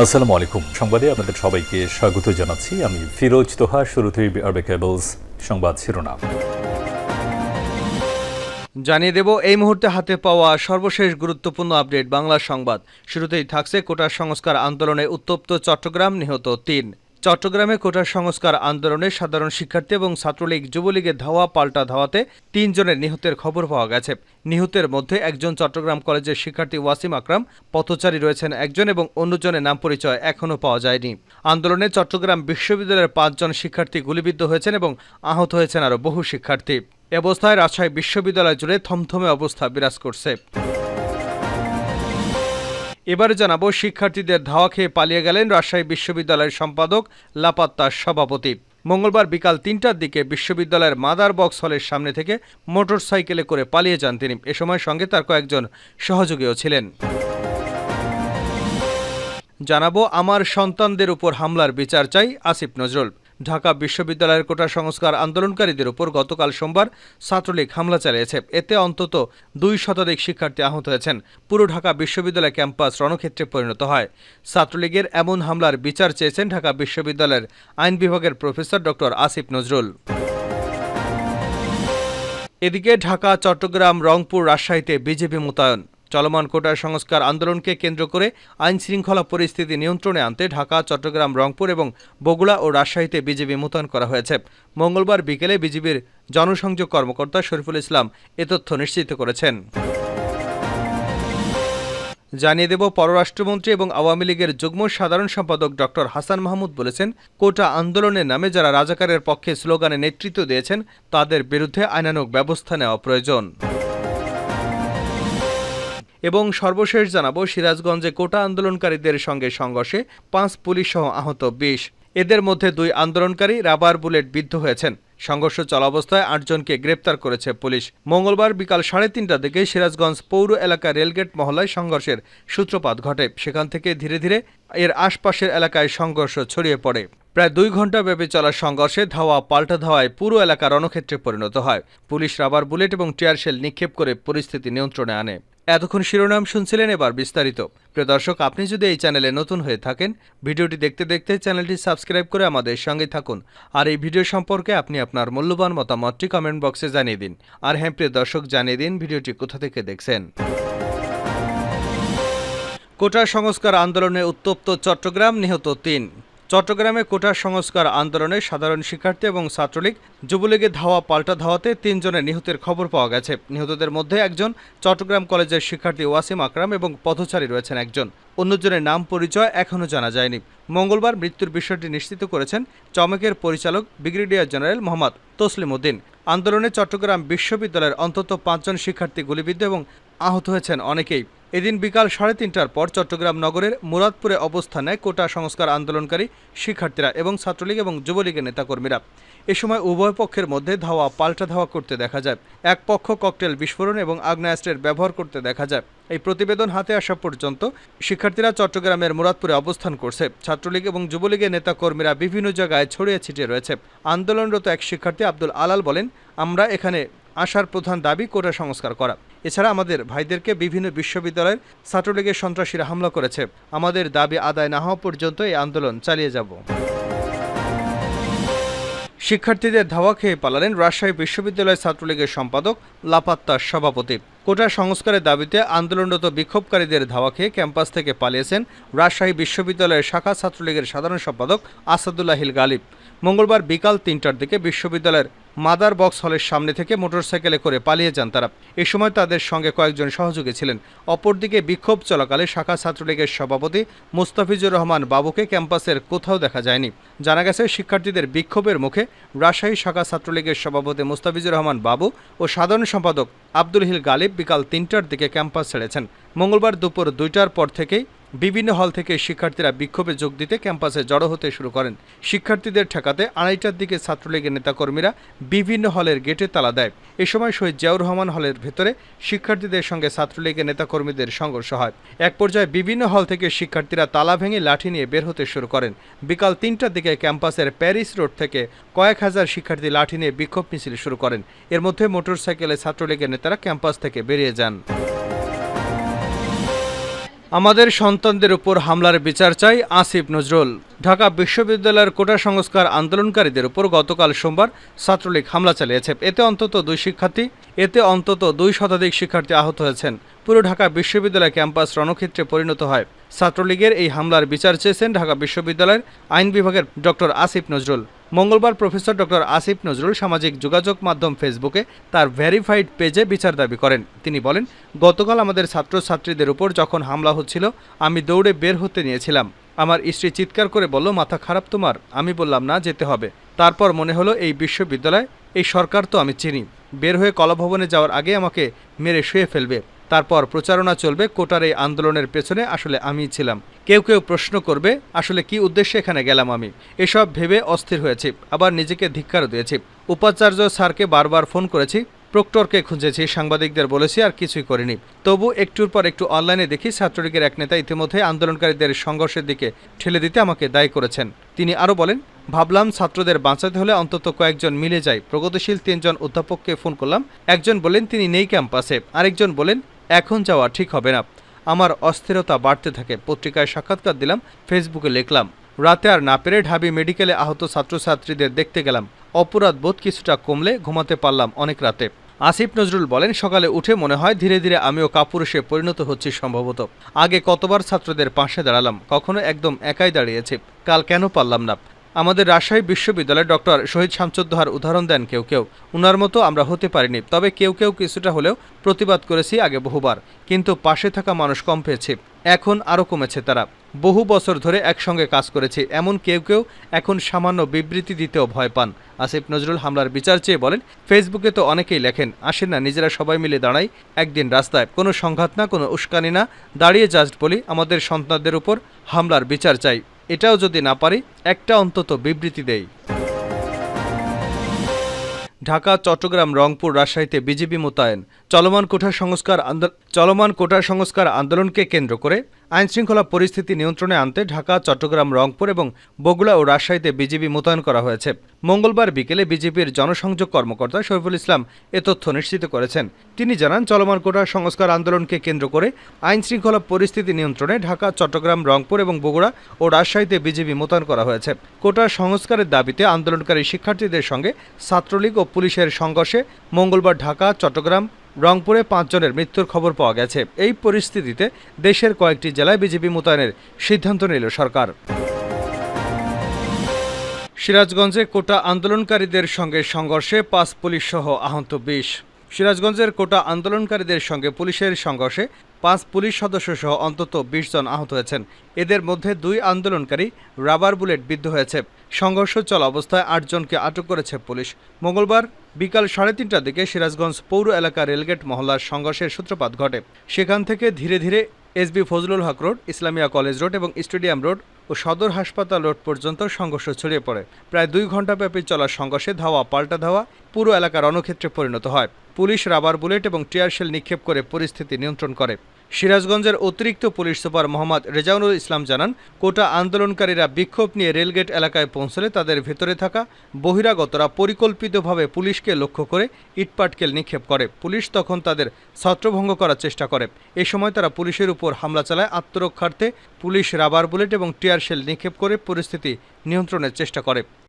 আসসালামু আলাইকুম। সংবাদে আপনাদের সবাইকে স্বাগত জানাচ্ছি। আমি ফিরোজ তোহা, শুরুতেই আরবে কেবলস সংবাদ শিরোনাম। জানিয়ে দেব, এই মুহূর্তে হাতে পাওয়া সর্বশেষ গুরুত্বপূর্ণ আপডেট, বাংলা সংবাদ। শুরুতেই থাকছে কোটা সংস্কার আন্দোলনে উত্তপ্ত চট্টগ্রাম, নিহত তিন। চট্টগ্রামে কোটার সংস্কার আন্দোলনে সাধারণ শিক্ষার্থী এবং ছাত্রলীগ যুবলীগের ধাওয়া, পাল্টা ধাওয়াতে তিনজনের নিহতের খবর পাওয়া গেছে। নিহতের মধ্যে একজন চট্টগ্রাম কলেজের শিক্ষার্থী ওয়াসিম আকরাম, পথচারী রয়েছেন একজন এবং অন্যজনের নাম পরিচয় এখনও পাওয়া যায়নি। আন্দোলনে চট্টগ্রাম বিশ্ববিদ্যালয়ের পাঁচজন শিক্ষার্থী গুলিবিদ্ধ হয়েছেন এবং আহত হয়েছেন আরও বহু শিক্ষার্থী। অবস্থায় রাজশাহী বিশ্ববিদ্যালয় জুড়ে থমথমে অবস্থা বিরাজ করছে। এবারে জানাব, শিক্ষার্থীদের ধাওয়া খেয়ে পালিয়ে গেলেন রাজশাহী বিশ্ববিদ্যালয়ের সম্পাদক লাপাত্তার সভাপতি। মঙ্গলবার বিকাল তিনটার দিকে বিশ্ববিদ্যালয়ের মাদার বক্স হলের সামনে থেকে মোটরসাইকেলে করে পালিয়ে যান তিনি। এ সময় সঙ্গে তার কয়েকজন সহযোগীও ছিলেন। জানাব, আমার সন্তানদের উপর হামলার বিচার চাই, আসিফ নজরুল। ঢাকা বিশ্ববিদ্যালয়ের কোটা সংস্কার আন্দোলনকারীদের উপর গতকাল সোমবার ছাত্রলীগ হামলা চালিয়েছে। এতে অন্তত দুই শতাধিক শিক্ষার্থী আহত হয়েছেন। পুরো ঢাকা বিশ্ববিদ্যালয় ক্যাম্পাস রণক্ষেত্রে পরিণত হয়। ছাত্রলীগের এমন হামলার বিচার চেয়েছেন ঢাকা বিশ্ববিদ্যালয়ের আইন বিভাগের প্রফেসর ডক্টর আসিফ নজরুল। এদিকে ঢাকা, চট্টগ্রাম, রংপুর, রাজশাহীতে বিজেপি মোতায়েন। চলমান কোটার সংস্কার আন্দোলনকে কেন্দ্র করে আইন শৃঙ্খলা পরিস্থিতি নিয়ন্ত্রণে আনতে ঢাকা, চট্টগ্রাম, রংপুর এবং বগুড়া ও রাজশাহীতে বিজেপি মোতায়েন করা হয়েছে। মঙ্গলবার বিকেলে বিজেপির জনসংযোগ কর্মকর্তা শরীফুল ইসলাম এ তথ্য নিশ্চিত করেছেন। জানিয়ে দেব, পররাষ্ট্রমন্ত্রী এবং আওয়ামী লীগের যুগ্ম সাধারণ সম্পাদক ডক্টর হাসান মাহমুদ বলেছেন, কোটা আন্দোলনের নামে যারা রাজাকারের পক্ষে স্লোগানে নেতৃত্ব দিয়েছেন, তাদের বিরুদ্ধে আইনানুগ ব্যবস্থা নেওয়া প্রয়োজন। এবং সর্বশেষ জানাব, সিরাজগঞ্জে কোটা আন্দোলনকারীদের সঙ্গে সংঘর্ষে পাঁচ পুলিশ সহ আহত বিশ। এদের মধ্যে দুই আন্দোলনকারী রাবার বুলেট বিদ্ধ হয়েছেন। সংঘর্ষ চলাবস্থায় আটজনকে গ্রেপ্তার করেছে পুলিশ। মঙ্গলবার বিকাল সাড়ে তিনটা দিকে সিরাজগঞ্জ পৌর এলাকা রেলগেট মহলায় সংঘর্ষের সূত্রপাত ঘটে। সেখান থেকে ধীরে ধীরে এর আশপাশের এলাকায় সংঘর্ষ ছড়িয়ে পড়ে। প্রায় দুই ঘণ্টা ব্যাপী চলা সংঘর্ষে ধাওয়া, পাল্টা ধাওয়ায় পুরো এলাকা রণক্ষেত্রে পরিণত হয়। পুলিশ রাবার বুলেট এবং টিয়ারশেল নিক্ষেপ করে পরিস্থিতি নিয়ন্ত্রণে আনে। এতক্ষণ শিরোনাম শুনছিলেন এবার বিস্তারিত। প্রিয় দর্শক, আপনি যদি এই চ্যানেলে নতুন হয়ে থাকেন, ভিডিওটি দেখতে দেখতে চ্যানেলটি সাবস্ক্রাইব করে আমাদের সঙ্গে থাকুন। আর এই ভিডিও সম্পর্কে আপনি আপনার মূল্যবান মতামতটি কমেন্ট বক্সে জানিয়ে দিন। আর হ্যাঁ প্রিয় দর্শক, জানিয়ে দিন ভিডিওটি কোথা থেকে দেখছেন। কোটা সংস্কার আন্দোলনে উত্তপ্ত চট্টগ্রাম, নিহত তিন। চট্টগ্রামে কোটা সংস্কার আন্দোলনে সাধারণ শিক্ষার্থী এবং ছাত্রলীগ যুবলীগের ধাওয়া পাল্টা ধাওয়াতে তিনজনের নিহতের খবর পাওয়া গেছে। নিহতদের মধ্যে একজন চট্টগ্রাম কলেজের শিক্ষার্থী ওয়াসিম আকরাম এবং পথচারী রয়েছেন একজন। অন্যজনের নাম পরিচয় এখনও জানা যায়নি। মঙ্গলবার মৃত্যুর বিষয়টি নিশ্চিত করেছেন চমকের পরিচালক ব্রিগেডিয়ার জেনারেল মোহাম্মদ তসলিম উদ্দিন। আন্দোলনে চট্টগ্রাম বিশ্ববিদ্যালয়ের অন্তত পাঁচজন শিক্ষার্থী গুলিবিদ্ধ এবং আহত হয়েছেন অনেকেই। এদিন বিকাল সাড়ে তিনটার পর চট্টগ্রাম নগরের মুরাদপুরে অবস্থান নেয় কোটা সংস্কার আন্দোলনকারী শিক্ষার্থীরা এবং ছাত্রলীগ এবং যুবলীগের নেতাকর্মীরা। এ সময় উভয় পক্ষের মধ্যে ধাওয়া, পাল্টা ধাওয়া করতে দেখা যায়। এক পক্ষ ককটেল বিস্ফোরণ এবং আগ্নেয়াস্ত্রের ব্যবহার করতে দেখা যায়। এই প্রতিবেদন হাতে আসা পর্যন্ত শিক্ষার্থীরা চট্টগ্রামের মুরাদপুরে অবস্থান করছে। ছাত্রলীগ এবং যুবলীগের নেতাকর্মীরা বিভিন্ন জায়গায় ছড়িয়ে ছিটিয়ে রয়েছে। আন্দোলনরত এক শিক্ষার্থী আব্দুল আলাল বলেন, আমরা এখানে আসার প্রধান দাবি কোটা সংস্কার করা। এছাড়া আমাদের ভাইদেরকে বিভিন্ন বিশ্ববিদ্যালয়ের ছাত্রলীগের সন্ত্রাসীরা হামলা করেছে। আমাদের দাবি আদায় না হওয়া পর্যন্ত এই আন্দোলন চালিয়ে যাব। শিক্ষার্থীদের ধাওয়া খেয়ে পালালেন রাজশাহী বিশ্ববিদ্যালয় ছাত্রলীগের সম্পাদক, লাপাত্তার সভাপতি। কোটা সংস্কারের দাবিতে আন্দোলনরত বিক্ষোভকারীদের ধাওয়া খেয়ে ক্যাম্পাস থেকে পালিয়েছেন রাজশাহী বিশ্ববিদ্যালয়ের শাখা ছাত্রলীগের সাধারণ সম্পাদক আসাদুল্লাহিল গালিব। মঙ্গলবার বিকাল তিনটার দিকে বিশ্ববিদ্যালয়ের মাদার বক্স হলের সামনে থেকে মোটরসাইকেলে করে পালিয়ে যান তারা। এ সময় তাদের সঙ্গে কয়েকজন সহযোগী ছিলেন। অপরদিকে বিক্ষোভ চলাকালে শাখা ছাত্রলীগের সভাপতি মুস্তাফিজুর রহমান বাবুকে ক্যাম্পাসের কোথাও দেখা যায়নি। জানা গেছে, শিক্ষার্থীদের বিক্ষোভের মুখে রাজশাহী শাখা ছাত্রলীগের সভাপতি মুস্তাফিজুর রহমান বাবু ও সাধারণ সম্পাদক আব্দুল হিল গালিব বিকাল তিনটার দিকে ক্যাম্পাস ছেড়েছেন। মঙ্গলবার দুপুর দুইটার পর থেকেই বিভিন্ন হল থেকে শিক্ষার্থীরা বিক্ষোভে যোগ দিতে ক্যাম্পাসে জড়ো হতে শুরু করেন। শিক্ষার্থীদের ঠেকাতে আড়াইটার দিকে ছাত্রলীগের নেতাকর্মীরা বিভিন্ন হলের গেটে তালা দেয়। এ সময় শহীদ জিয়াউর রহমান হলের ভেতরে শিক্ষার্থীদের সঙ্গে ছাত্রলীগের নেতাকর্মীদের সংঘর্ষ হয়। এক পর্যায়ে বিভিন্ন হল থেকে শিক্ষার্থীরা তালা ভেঙে লাঠি নিয়ে বের হতে শুরু করেন। বিকাল তিনটার দিকে ক্যাম্পাসের প্যারিস রোড থেকে কয়েক হাজার শিক্ষার্থী লাঠি নিয়ে বিক্ষোভ মিছিল শুরু করেন। এর মধ্যে মোটরসাইকেলে ছাত্রলীগের নেতারা ক্যাম্পাস থেকে বেরিয়ে যান। আমাদের সন্তানদের উপর হামলার বিচার চাই আসিফ নজরুল। ঢাকা বিশ্ববিদ্যালয়ের কোটা সংস্কার আন্দোলনকারীদের উপর গতকাল সোমবার ছাত্রলীগ হামলা চালিয়েছে। এতে অন্তত দুই শিক্ষার্থী, এতে অন্তত দুই শতাধিক শিক্ষার্থী আহত হয়েছেন। পুরো ঢাকা বিশ্ববিদ্যালয় ক্যাম্পাস রণক্ষেত্রে পরিণত হয়। ছাত্রলীগের এই হামলার বিচার চেয়েছেন ঢাকা বিশ্ববিদ্যালয়ের আইন বিভাগের ডক্টর আসিফ নজরুল। মঙ্গলবার প্রফেসর ডক্টর আসিফ নজরুল সামাজিক যোগাযোগ মাধ্যম ফেসবুকে তার ভেরিফাইড পেজে বিচার দাবি করেন। তিনি বলেন, গতকাল আমাদের ছাত্রছাত্রীদের উপর যখন হামলা হচ্ছিল, আমি দৌড়ে বের হতে নিয়েছিলাম। আমার স্ত্রী চিৎকার করে বলল, মাথা খারাপ তোমার? আমি বললাম, না, যেতে হবে। তারপর মনে হলো, এই বিশ্ববিদ্যালয়, এই সরকার তো আমি চিনি। বের হয়ে কলাভবনে যাওয়ার আগে আমাকে মেরে শুয়ে ফেলবে। তারপর প্রচারণা চলবে কোটার এই আন্দোলনের পেছনে, আসলে আমিই ছিলাম। কেউ কেউ প্রশ্ন করবে, আসলে কি উদ্দেশ্যে এখানে গেলাম আমি? এসব ভেবে অস্থির হয়েছি, আবার নিজেকে ধিক্কারও দিয়েছি। উপাচার্য স্যারকে বারবার ফোন করেছি, প্রক্টরকে খুঁজেছি, সাংবাদিকদের বলেছি, আর কিছুই করিনি। তবু একটুর পর একটু অনলাইনে দেখি ছাত্রলীগের এক নেতা ইতিমধ্যে আন্দোলনকারীদের সংঘর্ষের দিকে ঠেলে দিতে আমাকে দায়ী করেছেন। তিনি আরও বলেন, ভাবলাম ছাত্রদের বাঁচাতে হলে অন্তত কয়েকজন মিলে যায় প্রগতিশীল তিনজন অধ্যাপককে ফোন করলাম। একজন বলেন, তিনি নেই ক্যাম্পাসে। আরেকজন বলেন, এখন যাওয়া ঠিক হবে না। আমার অস্থিরতা বাড়তে থাকে। পত্রিকায় সাক্ষাৎকার দিলাম, ফেসবুকে লিখলাম, রাতে আর না পেরে ঢাবি মেডিকেলে আহত ছাত্রছাত্রীদের দেখতে গেলাম। অপরাধ বোধ কিছুটা কমলে ঘুমাতে পারলাম অনেক রাতে। আসিফ নজরুল বলেন, সকালে উঠে মনে হয় ধীরে ধীরে আমিও কাপুরুষে পরিণত হচ্ছি সম্ভবত। আগে কতবার ছাত্রদের পাশে দাঁড়ালাম, কখনো একদম একাই দাঁড়িয়েছি। কাল কেন পারলাম না? আমাদের রাজশাহী বিশ্ববিদ্যালয়ে ডক্টর শহীদ শামসুদ্দোহার উদাহরণ দেন কেউ কেউ। উনার মতো আমরা হতে পারিনি, তবে কেউ কেউ কিছুটা হলেও প্রতিবাদ করেছি আগে বহুবার, কিন্তু পাশে থাকা মানুষ কম পেয়েছে। এখন আরও কমেছে তারা। বহু বছর ধরে একসঙ্গে কাজ করেছি, এমন কেউ কেউ এখন সামান্য বিবৃতি দিতেও ভয় পান। আসিফ নজরুল হামলার বিচার চেয়ে বলেন, ফেসবুকে তো অনেকেই লেখেন, আসেন না, নিজেরা সবাই মিলে দাঁড়াই, একদিন রাস্তায়। কোনো সংঘাত না, কোনো উস্কানি না, দাঁড়িয়ে জাস্ট বলি, আমাদের সন্তানদের উপর হামলার বিচার চাই। এটাও যদি না পারি একটা অন্তত বিবৃতি দেই। ঢাকা চট্টগ্রাম রংপুর রাজশাহীতে বিজেপি মোতায়েন। চলমান কোঠা সংস্কার চলমান কোঠা সংস্কার আন্দোলনকে কেন্দ্র করে আইনশৃঙ্খলা পরিস্থিতি নিয়ন্ত্রণে আনতে ঢাকা, চট্টগ্রাম, রংপুর এবং বগুড়া ও রাজশাহীতে বিজেপি মোতায়েন করা হয়েছে। মঙ্গলবার বিকেলে বিজেপির জনসংযোগ কর্মকর্তা শরীফুল ইসলাম এ তথ্য নিশ্চিত করেছেন। তিনি জানান, চলমান কোঠা সংস্কার আন্দোলনকে কেন্দ্র করে আইনশৃঙ্খলা পরিস্থিতি নিয়ন্ত্রণে ঢাকা, চট্টগ্রাম, রংপুর এবং বগুড়া ও রাজশাহীতে বিজেপি মোতায়েন করা হয়েছে। কোটা সংস্কারের দাবিতে আন্দোলনকারী শিক্ষার্থীদের সঙ্গে ছাত্রলীগ ও পুলিশের সংঘর্ষে মঙ্গলবার ঢাকা, চট্টগ্রাম রংপুরে পাঁচজনের মৃত্যুর খবর পাওয়া গেছে। এই পরিস্থিতিতে দেশের কয়েকটি জেলায় বিজেপি মোতায়েনের সিদ্ধান্ত নিল সরকার। সিরাজগঞ্জে কোটা আন্দোলনকারীদের সঙ্গে সংঘর্ষে পাঁচ পুলিশ সহ আহত বিশ। সিরাজগঞ্জের কোটা আন্দোলনকারীদের সঙ্গে পুলিশের সংঘর্ষে পাঁচ পুলিশ সদস্য সহ অন্তত বিশ জন আহত হয়েছেন। এদের মধ্যে দুই আন্দোলনকারী রাবার বুলেট বিদ্ধ হয়েছে। সংঘর্ষ চলা অবস্থায় আটজনকে আটক করেছে পুলিশ। মঙ্গলবার বিকাল সাড়ে তিনটার দিকে সিরাজগঞ্জ পৌর এলাকা রেলগেট মহল্লার সংঘর্ষের সূত্রপাত ঘটে। সেখান থেকে ধীরে ধীরে S B Fazlul Huq road, Islamia college road এবং স্টেডিয়াম রোড ও সদর হাসপাতাল রোড পর্যন্ত সংঘর্ষ ছড়িয়ে পড়ে। প্রায় দুই ঘণ্টাব্যাপী চলা সংঘর্ষে ধাওয়া, পাল্টা ধাওয়া পুরো এলাকার রণক্ষেত্রে পরিণত হয়। পুলিশ রাবার বুলেট এবং টিয়ারশেল নিক্ষেপ করে পরিস্থিতি নিয়ন্ত্রণ করে। সিরাজগঞ্জের অতিরিক্ত পুলিশ সুপার মোহাম্মদ রেজাউনুল ইসলাম জানান, কোটা আন্দোলনকারীরা বিক্ষোভ নিয়ে রেলগেট এলাকায় পৌঁছলে তাদের ভেতরে থাকা বহিরাগতরা পরিকল্পিতভাবে পুলিশকে লক্ষ্য করে ইটপাটকেল নিক্ষেপ করে। পুলিশ তখন তাদের ছত্রভঙ্গ করার চেষ্টা করে। এ সময় তারা পুলিশের উপর হামলা চালায়, আত্মরক্ষার্থে পুলিশ রাবার বুলেট এবং টিয়ারশেল নিক্ষেপ করে পরিস্থিতি নিয়ন্ত্রণের চেষ্টা করে।